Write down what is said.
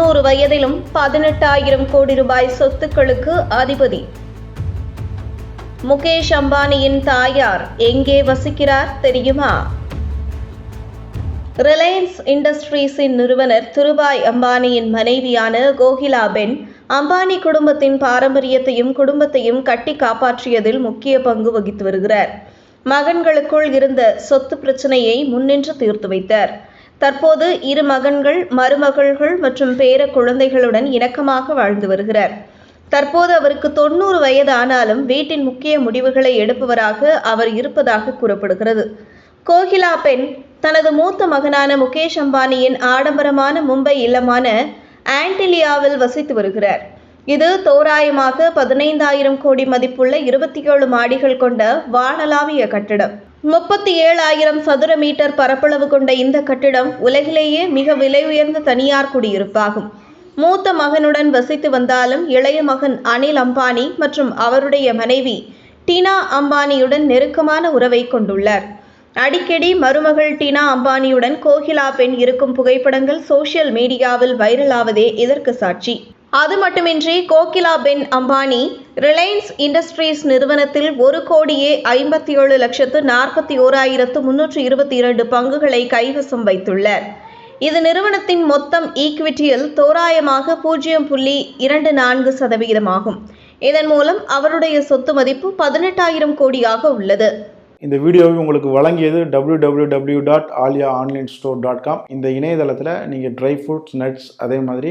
தொண்ணூறு வயதிலும் பதினெட்டாயிரம் கோடி ரூபாய் சொத்துக்களுக்கு அதிபதி. முகேஷ் அம்பானியின் தாயார் எங்கே வசிக்கிறார் தெரியுமா? ரிலையன்ஸ் இண்டஸ்ட்ரீஸின் நிறுவனர் திருபாய் அம்பானியின் மனைவியான கோகிலா பென் அம்பானி குடும்பத்தின் பாரம்பரியத்தையும் குடும்பத்தையும் கட்டி காப்பாற்றியதில் முக்கிய பங்கு வகித்து வருகிறார். மகன்களுக்குள் இருந்த சொத்து பிரச்சனையை முன்னின்று தீர்த்து வைத்தார். தற்போது இரு மகன்கள் மருமகள்கள் மற்றும் பேர குழந்தைகளுடன் இணக்கமாக வாழ்ந்து வருகிறார். தற்போது அவருக்கு தொண்ணூறு வயது ஆனாலும் வீட்டின் முக்கிய முடிவுகளை எடுப்பவராக அவர் இருப்பதாக கூறப்படுகிறது. கோகிலா பெண் தனது மூத்த மகனான முகேஷ் அம்பானியின் ஆடம்பரமான மும்பை இல்லமான ஆன்டிலியாவில் வசித்து வருகிறார். இது தோராயமாக பதினைந்தாயிரம் கோடி மதிப்புள்ள இருபத்தி ஏழு மாடிகள் கொண்ட வானளாவிய கட்டிடம். முப்பத்தி ஏழாயிரம் சதுர மீட்டர் பரப்பளவு கொண்ட இந்த கட்டிடம் உலகிலேயே மிக விலை உயர்ந்த தனியார் குடியிருப்பாகும். மூத்த மகனுடன் வசித்து வந்தாலும் இளைய மகன் அனில் அம்பானி மற்றும் அவருடைய மனைவி டீனா அம்பானியுடன் நெருக்கமான உறவை கொண்டுள்ளார். அடிக்கடி மருமகள் டீனா அம்பானியுடன் கோகிலா பெண் இருக்கும் புகைப்படங்கள் சோஷியல் மீடியாவில் வைரலாவதே இதற்கு சாட்சி. அது மட்டுமின்றி கோகிலா பென் அம்பானி ரிலையன்ஸ் இண்டஸ்ட்ரீஸ் நிறுவனத்தில் ஒரு கோடியே ஐம்பத்தி ஏழு லட்சத்து நாற்பத்தி ஓராயிரத்து முன்னூற்று இருபத்தி இரண்டு பங்குகளை கைவசம் வைத்துள்ளார். இது நிறுவனத்தின் மொத்தம் ஈக்விட்டியில் தோராயமாக பூஜ்ஜியம் புள்ளி இரண்டு நான்கு சதவிகிதமாகும் இதன் மூலம் அவருடைய சொத்து மதிப்பு பதினெட்டாயிரம் கோடியாக உள்ளது. இந்த வீடியோவை உங்களுக்கு வழங்கியது www.alia dot Alia online store dot com இந்த இணையதளத்தில் நீங்கள் ட்ரை ஃப்ரூட்ஸ் நட்ஸ் அதே மாதிரி